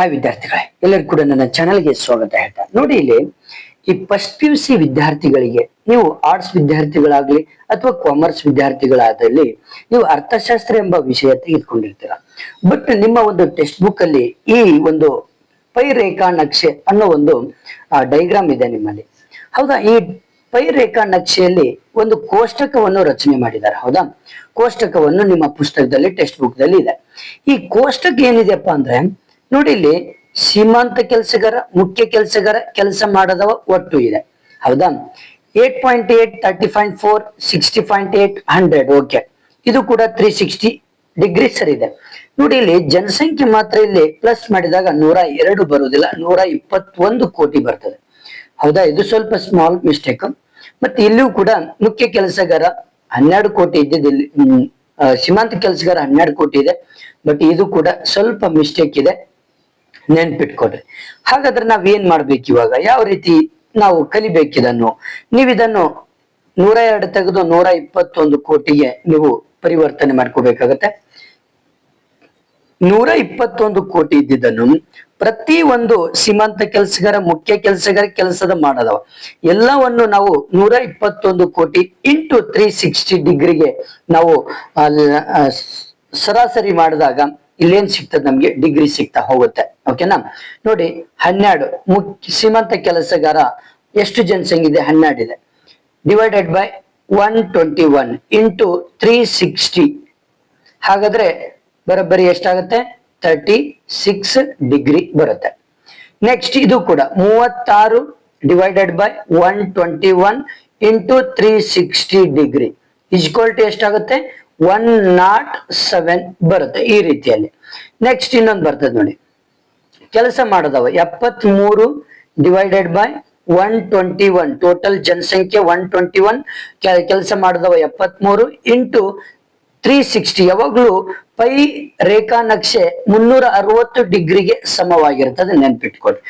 Hi ವಿದ್ಯಾರ್ಥಿಗಳೇ, ಎಲ್ಲರಿಗೂ ಕೂಡ ನನ್ನ ಚಾನಲ್ಗೆ ಸ್ವಾಗತ ಹೇಳ್ತಾ. ನೋಡಿ ಇಲ್ಲಿ, ಈ ಫಸ್ಟ್ ಪಿ ಯು ಸಿ ವಿದ್ಯಾರ್ಥಿಗಳಿಗೆ, ನೀವು ಆರ್ಟ್ಸ್ ವಿದ್ಯಾರ್ಥಿಗಳಾಗ್ಲಿ ಅಥವಾ ಕಾಮರ್ಸ್ ವಿದ್ಯಾರ್ಥಿಗಳಾದಲ್ಲಿ, ನೀವು ಅರ್ಥಶಾಸ್ತ್ರ ಎಂಬ ವಿಷಯ ತೆಗೆದುಕೊಂಡಿರ್ತೀರ. ಬಟ್ ನಿಮ್ಮ ಒಂದು ಟೆಕ್ಸ್ಟ್ ಬುಕ್ ಅಲ್ಲಿ ಈ ಒಂದು ಪೈ ರೇಖಾ ನಕ್ಷೆ ಅನ್ನೋ ಒಂದು ಡೈಗ್ರಾಮ್ ಇದೆ ನಿಮ್ಮಲ್ಲಿ. ಹೌದಾ? ಈ ಪೈ ರೇಖಾ ನಕ್ಷೆಯಲ್ಲಿ ಒಂದು ಕೋಷ್ಟಕವನ್ನು ರಚನೆ ಮಾಡಿದ್ದಾರೆ. ಹೌದಾ? ಕೋಷ್ಟಕವನ್ನು ನಿಮ್ಮ ಪುಸ್ತಕದಲ್ಲಿ ಟೆಕ್ಸ್ಟ್ ಬುಕ್ ದಲ್ಲಿ ಇದೆ. ಈ ಕೋಷ್ಟಕ ಏನಿದೆಯಪ್ಪ ಅಂದ್ರೆ ನೋಡಿ ಇಲ್ಲಿ ಸೀಮಾಂತ ಕೆಲಸಗಾರ, ಮುಖ್ಯ ಕೆಲಸಗಾರ ಕೆಲಸ ಮಾಡದವ ಒಟ್ಟು ಇದೆ. ಹೌದಾ? Eight point eight thirty point four sixty point eight hundred okay ಇದು ಕೂಡ ತ್ರೀ ಸಿಕ್ಸ್ಟಿ ಡಿಗ್ರಿ ಸರಿ ಇದೆ. ನೋಡಿ ಇಲ್ಲಿ ಜನಸಂಖ್ಯೆ ಮಾತ್ರ ಇಲ್ಲಿ ಪ್ಲಸ್ ಮಾಡಿದಾಗ ನೂರ ಎರಡು ಬರುವುದಿಲ್ಲ, ನೂರ ಇಪ್ಪತ್ತೊಂದು ಕೋಟಿ ಬರ್ತದೆ. ಹೌದಾ? ಇದು ಸ್ವಲ್ಪ ಸ್ಮಾಲ್ ಮಿಸ್ಟೇಕ್ ಮತ್ತೆ ಇಲ್ಲಿಯೂ ಕೂಡ ಮುಖ್ಯ ಕೆಲಸಗಾರ ಹನ್ನೆರಡು ಕೋಟಿ ಇದ್ದಿದ್ದು ಇಲ್ಲಿ ಸೀಮಾಂತ ಕೆಲಸಗಾರ ಹನ್ನೆರಡು ಕೋಟಿ ಇದೆ. ಬಟ್ ಇದು ಕೂಡ ಸ್ವಲ್ಪ ಮಿಸ್ಟೇಕ್ ಇದೆ. ನೆನ್ಪಿಟ್ಕೊಡ್ರಿ ಹಾಗಾದ್ರೆ ನಾವ್ ಏನ್ ಮಾಡ್ಬೇಕು ಇವಾಗ? ಯಾವ ರೀತಿ ನಾವು ಕಲಿಬೇಕು ಇದನ್ನು? ನೀವು ಇದನ್ನು ನೂರ ಎರಡು ತೆಗೆದು ನೂರ ಇಪ್ಪತ್ತೊಂದು ಕೋಟಿಗೆ ನೀವು ಪರಿವರ್ತನೆ ಮಾಡ್ಕೋಬೇಕಾಗತ್ತೆ. ನೂರ ಇಪ್ಪತ್ತೊಂದು ಕೋಟಿ ಇದ್ದಿದ್ದನ್ನು ಪ್ರತಿ ಒಂದು ಸೀಮಾಂತ ಕೆಲಸಗಾರ, ಮುಖ್ಯ ಕೆಲಸಗಾರ ಕೆಲಸದ ಮಾಡದವ. ಎಲ್ಲವನ್ನು ನಾವು ನೂರ ಇಪ್ಪತ್ತೊಂದು ಕೋಟಿ ಇಂಟು ತ್ರೀ ಸಿಕ್ಸ್ಟಿ ಡಿಗ್ರಿಗೆ ನಾವು ಸರಾಸರಿ ಮಾಡಿದಾಗ ಇಲ್ಲೇನ್ ಸಿಗ್ತದೆ ನಮ್ಗೆ? ಡಿಗ್ರಿ ಸಿಗ್ತಾ ಹೋಗುತ್ತೆ. ಓಕೆನಾ ನೋಡಿ, ಹನ್ನೆರಡು. ಮುಖ್ಯ ಶ್ರೀಮಂತ ಕೆಲಸಗಾರ, ಎಷ್ಟು ಜನಸಂಖ್ಯೆ ಇದೆ ಹನ್ನೆರಡು ಇದೆ divided by one twenty one into three sixty ಹಾಗಾದ್ರೆ ಬರೋಬ್ಬರಿ ಎಷ್ಟಾಗುತ್ತೆ? ತರ್ಟಿ ಸಿಕ್ಸ್ ಡಿಗ್ರಿ ಬರುತ್ತೆ. ನೆಕ್ಸ್ಟ್ ಇದು ಕೂಡ ಮೂವತ್ತಾರು divided by one twenty one into three sixty degree equality ಎಷ್ಟಾಗುತ್ತೆ? ಒನ್ ನಾಟ್ ಸೆವೆನ್ ಬರುತ್ತೆ ಈ ರೀತಿಯಲ್ಲಿ. ನೆಕ್ಸ್ಟ್ ಇನ್ನೊಂದು ಬರ್ತದೆ ನೋಡಿ. ಕೆಲಸ ಮಾಡೋದವ ಎಪ್ಪತ್ ಮೂರು divided by one twenty one total ಜನಸಂಖ್ಯೆ ಒನ್ ಟ್ವೆಂಟಿ ಒನ್ ಕೆಲಸ ಮಾಡಿದವ ಎಪ್ಪತ್ ಮೂರು ಇಂಟು ತ್ರೀ ಸಿಕ್ಸ್ಟಿ ಯಾವಾಗಲೂ ಪೈ ರೇಖಾ ನಕ್ಷೆ ಮುನ್ನೂರ ಅರವತ್ತು ಡಿಗ್ರಿಗೆ ಸಮವಾಗಿರ್ತದೆ ನೆನ್ಪಿಟ್ಕೊಳ್ಳಿ.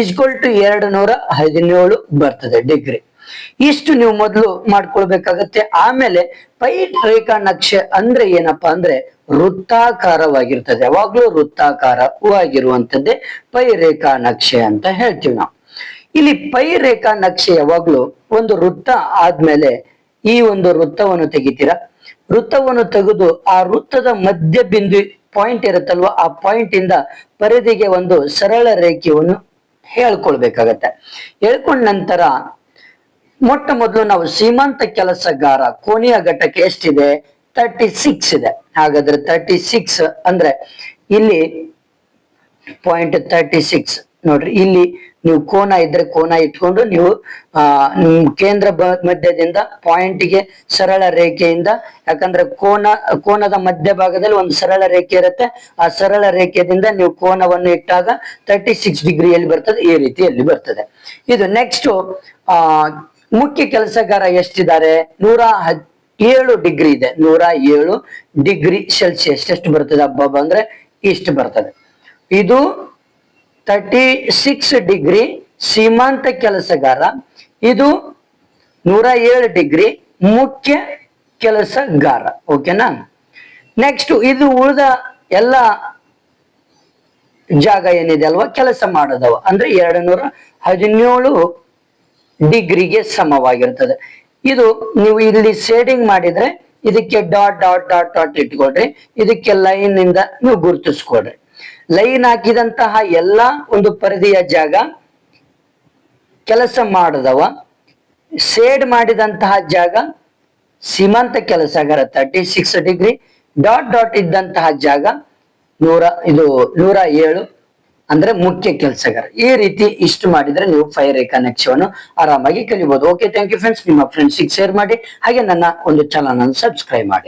ಇಸ್ಕೊಲ್ ಟು ಎರಡು ನೂರ ಹದಿನೇಳು ಬರ್ತದೆ ಡಿಗ್ರಿ. ಇಷ್ಟು ನೀವು ಮೊದಲು ಮಾಡ್ಕೊಳ್ಬೇಕಾಗತ್ತೆ. ಆಮೇಲೆ ಪೈಟ್ ರೇಖಾ ನಕ್ಷೆ ಅಂದ್ರೆ ಏನಪ್ಪಾ ಅಂದ್ರೆ ವೃತ್ತಾಕಾರವಾಗಿರ್ತದೆ. ಯಾವಾಗ್ಲೂ ವೃತ್ತಾಕಾರವಾಗಿರುವಂತದ್ದೇ ಪೈ ರೇಖಾ ನಕ್ಷೆ ಅಂತ ಹೇಳ್ತೀವಿ ನಾವು. ಇಲ್ಲಿ ಪೈ ರೇಖಾ ನಕ್ಷೆ ಯಾವಾಗ್ಲೂ ಒಂದು ವೃತ್ತ ಆದ್ಮೇಲೆ ಈ ಒಂದು ವೃತ್ತವನ್ನು ತೆಗಿತೀರಾ? ವೃತ್ತವನ್ನು ತೆಗೆದು ಆ ವೃತ್ತದ ಮಧ್ಯ ಬಿಂದು ಪಾಯಿಂಟ್ ಇರುತ್ತಲ್ವಾ? ಆ ಪಾಯಿಂಟ್ ಇಂದ ಪರಿಧಿಗೆ ಒಂದು ಸರಳ ರೇಖೆಯನ್ನು ಹೇಳ್ಕೊಳ್ಬೇಕಾಗತ್ತೆ. ಹೇಳ್ಕೊಂಡ ನಂತರ ಮೊಟ್ಟ ಮೊದಲು ನಾವು ಸೀಮಂತ ಕೆಲಸಗಾರ ಕೋಣೆಯ ಘಟಕ ಎಷ್ಟಿದೆ? ತರ್ಟಿ ಸಿಕ್ಸ್ ಇದೆ. ಹಾಗಾದ್ರೆ ತರ್ಟಿ ಸಿಕ್ಸ್ ಅಂದ್ರೆ ಇಲ್ಲಿ ಪಾಯಿಂಟ್ ತರ್ಟಿ ಸಿಕ್ಸ್ ನೋಡ್ರಿ, ಇಲ್ಲಿ ನೀವು ಕೋನ ಇದ್ರೆ ಕೋನ ಇಟ್ಕೊಂಡು ನೀವು, ಆ ಕೇಂದ್ರ ಮಧ್ಯದಿಂದ ಪಾಯಿಂಟ್ಗೆ ಸರಳ ರೇಖೆಯಿಂದ, ಯಾಕಂದ್ರೆ ಕೋನ, ಕೋನದ ಮಧ್ಯಭಾಗದಲ್ಲಿ ಒಂದು ಸರಳ ರೇಖೆ ಇರುತ್ತೆ. ಆ ಸರಳ ರೇಖೆಯಿಂದ ನೀವು ಕೋನವನ್ನು ಇಟ್ಟಾಗ ತರ್ಟಿ ಸಿಕ್ಸ್ ಡಿಗ್ರಿಯಲ್ಲಿ ಬರ್ತದೆ, ಈ ರೀತಿಯಲ್ಲಿ ಬರ್ತದೆ. ಇದು ನೆಕ್ಸ್ಟ್ ಆ ಮುಖ್ಯ ಕೆಲಸಗಾರ ಎಷ್ಟಿದ್ದಾರೆ? ನೂರ ಏಳು ಡಿಗ್ರಿ ಇದೆ. ನೂರ ಏಳು ಡಿಗ್ರಿ ಸೆಲ್ಸಿಯಸ್ ಎಷ್ಟು ಬರ್ತದೆ ಹಬ್ಬ ಅಂದ್ರೆ ಇಷ್ಟು ಬರ್ತದೆ. ಇದು ತರ್ಟಿ ಸಿಕ್ಸ್ ಡಿಗ್ರಿ ಸೀಮಾಂತ ಕೆಲಸಗಾರ. ಇದು ನೂರ ಏಳು ಡಿಗ್ರಿ ಮುಖ್ಯ ಕೆಲಸಗಾರ. ಓಕೆನಾ ನೆಕ್ಸ್ಟ್ ಇದು ಉಳಿದ ಎಲ್ಲ ಜಾಗ ಏನಿದೆ ಅಲ್ವಾ? ಕೆಲಸ ಮಾಡದವ. ಅಂದ್ರೆ ಎರಡು ನೂರ ಹದಿನೇಳು ಡಿಗ್ರಿಗೆ ಸಮವಾಗಿರ್ತದೆ ಇದು ನೀವು ಇಲ್ಲಿ ಶೇಡಿಂಗ್ ಮಾಡಿದ್ರೆ ಇದಕ್ಕೆ ಡಾಟ್ ಡಾಟ್ ಡಾಟ್ ಡಾಟ್ ಇಟ್ಕೊಳ್ರಿ. ಇದಕ್ಕೆ ಲೈನ್ ಇಂದ ನೀವು ಗುರುತಿಸ್ಕೊಡ್ರಿ ಲೈನ್ ಹಾಕಿದಂತಹ ಎಲ್ಲಾ ಒಂದು ಪರಿಧಿಯ ಜಾಗ ಕೆಲಸ ಮಾಡದವ, ಶೇಡ್ ಮಾಡಿದಂತಹ ಜಾಗ ಸೀಮಾಂತ ಕೆಲಸಗಾರ thirty six degree. Dot dot ಇದ್ದಂತಹ ಜಾಗ ನೂರ, ಇದು ನೂರ ಏಳು. ಅಂದ್ರೆ ಮುಖ್ಯ ಕೆಲಸಗಾರ. ಈ ರೀತಿ ಇಷ್ಟು ಮಾಡಿದ್ರೆ ನೀವು ಫೈರ್ ನಕ್ಷೆಯನ್ನು ಆರಾಮಾಗಿ ಕಲಿಬಹುದು ಓಕೆ ಥ್ಯಾಂಕ್ ಯು ಫ್ರೆಂಡ್ಸ್ ನಿಮ್ಮ ಫ್ರೆಂಡ್ಸ್ ಶೇರ್ ಮಾಡಿ. ಹಾಗೆ ನನ್ನ ಒಂದು ಚಾನಲ್ ಅನ್ನು ಸಬ್ಸ್ಕ್ರೈಬ್ ಮಾಡಿ.